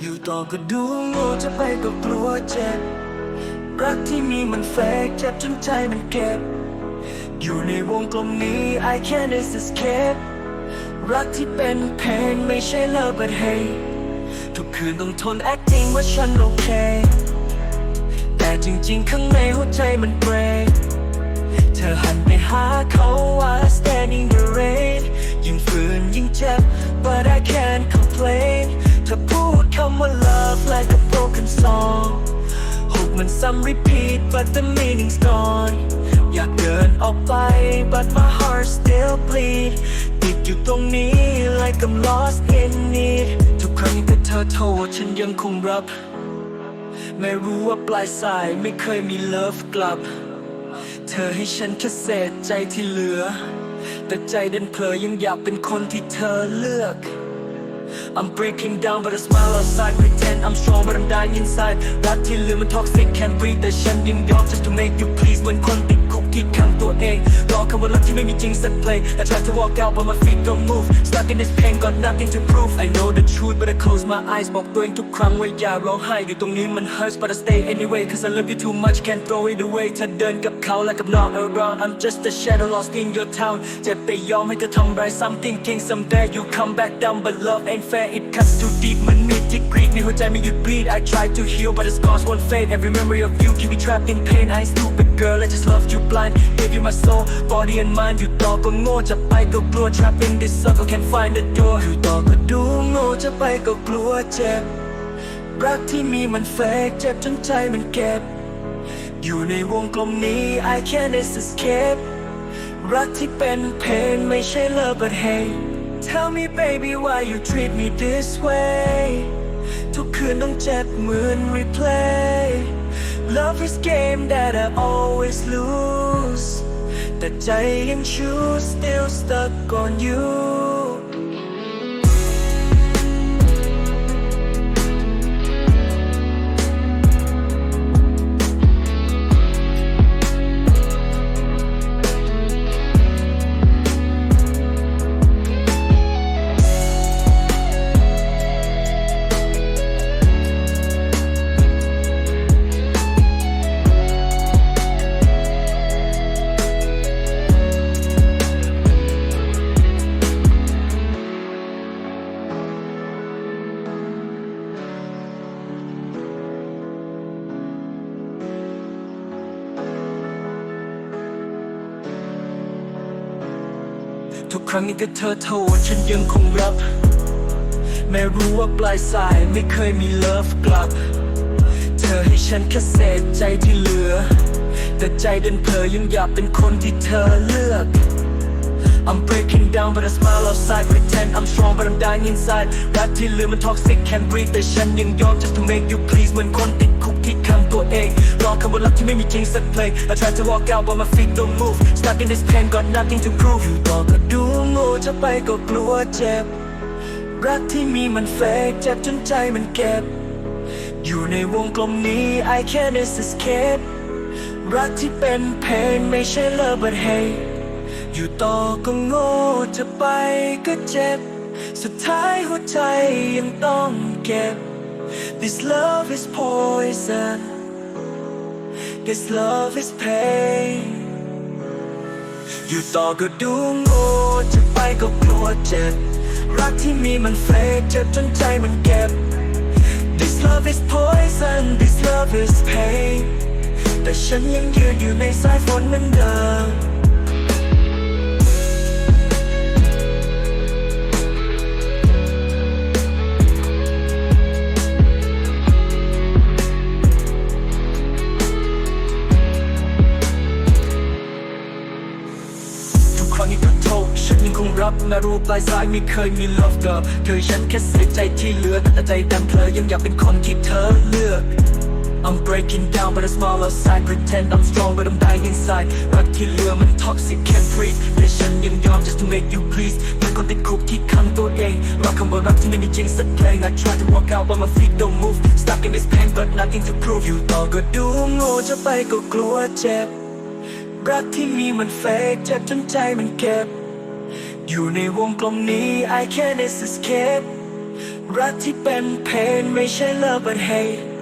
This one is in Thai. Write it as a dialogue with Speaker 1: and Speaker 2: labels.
Speaker 1: อยู่ต่อก็ดูโง่จะไปก็กลัวเจ็บ รักที่มีมันเฟกเจ็บจนใจมันเก็บ อยู่ในวงกลมนี้ I can't escape รักที่เป็นเพลงไม่ใช่ love but hate ทุกคืนต้องทน acting ว่าฉันโอเค แต่จริงๆ ข้างในหัวใจมันเบรกเธอหันไปหาเขาว่า standing the rain ยิ่งฝืนยิ่งเจ็บ but I can't complain มันซ้ำ repeat but the meaning's gone อยากเดินออกไป but my heart still bleed ติดอยู่ตรงนี้ like I'm lost in need ทุกครั้งที่เธอโทรฉันยังคงรับ ไม่รู้ว่าปลายสายไม่เคยมีเลิฟกลับ เธอให้ฉันแค่เศษใจที่เหลือ แต่ใจเดินเผลอยังอยากเป็นคนที่เธอเลือก I'm breaking down but I smile outside Pretend I'm strong but I'm dying inside รักที่เหลือมัน toxic can't breathe แต่ฉันยังยอม just to make you please เหมือนคนติดคุกที่ขังตัวเองรอคำว่ารักที่ไม่มีจริงสักเพลง I try to walk out but my feet don't move Stuck in this pain got nothing to prove I know the truth but I close my eyes บอกตัวเองทุกครั้งว่าอย่าร้องไห้อยู่ตรงนี้มัน hurts but I stay anyway cause I love you too much can't throw it away เธอเดินกับเขา like I'm not around I'm just a shadow lost in your town เจ็บไปยอมให้เธอทำร้าย something king someday you come back down but love ain't fair it cuts too deep มันมีที่กรีดในหัวใจไม่หยุด bleed I try to heal but the scars won't fade every memory of you keep me trapped in pain I stupid girl I just loved you blind gave you my soul body and mind อยู่ต่อก็โง่จะไปก็กลัว trapped in this circle can't find the door อยู่ต่อก็ดูโง่จะไปก็กลัวเจ็บรักที่มีมันเฟกเจ็บจนใจมันเก็บ อยู่ในวงกลมนี้ I can't escape รักที่เป็นเพลงไม่ใช่ love but hate Tell me baby why you treat me this way ทุกคืนต้องเจ็บเหมือน replay Love is game that I always lose แต่ใจยัง choose still stuck on you ทุกครั้งที่เธอโทรฉันยังคงรับแม้รู้ว่าปลายสายไม่เคยมีเลิฟกลับ เธอให้ฉันแค่เศษใจที่เหลือ แต่ใจเดินเผลอยังอยากเป็นคนที่เธอเลือก I'm breaking down but I smile outside Pretend I'm strong but I'm dying inside รักที่เหลือมัน toxic can't breathe แต่ฉันยังยอม just to make you please เหมือนคนติดคุกที่ขัง ตัวเองรอคำว่ารักที่ไม่มีจริงสักเพลง I try to walk out but my feet don't move Stuck in this pain got nothing to prove อยู่ต่อก็ดูโง่จะไปก็กลัวเจ็บ รักที่มีมันเฟกเจ็บจนใจมันเก็บ อยู่ในวงกลมนี้ I can't escape รักที่เป็นเพลงไม่ใช่ love but hate อยู่ต่อก็โง่จะไปก็เจ็บ สุดท้ายหัวใจยังต้องเก็บ This love is poison This love is pain อยู่ต่อก็ดูโง่จะไปก็กลัวเจ็บ รักที่มีมันเฟกเจ็บจนใจมันเก็บ This love is poison This love is pain แต่ฉันยังยืนอยู่ในสายฝนเหมือนเดิม รับแม้รู้ปลายสายไม่เคยมี love กับเธอฉันแค่เสียใจที่เหลือแต่ใจดำเพลอยังอยากเป็นคนที่เธอเลือก I'm breaking down but I smile outside Pretend I'm strong but I'm dying inside รักที่เหลือมัน toxic can't breathe แต่ฉันยังยอม just to make you please เป็นคนติดคุกที่ขังตัวเองรอคำว่ารักที่ไม่มีจริงสักเพลง I try to walk out but my feet don't move Stuck in this pain but nothing to prove อยู่ต่อก็ดูโง่จะไปก็กลัวเจ็บ รักที่มีมันเฟกเจ็บจนใจมันเก็บ อยู่ในวงกลมนี้ I can't escape รักที่เป็นเพนไม่ใช่ love but hate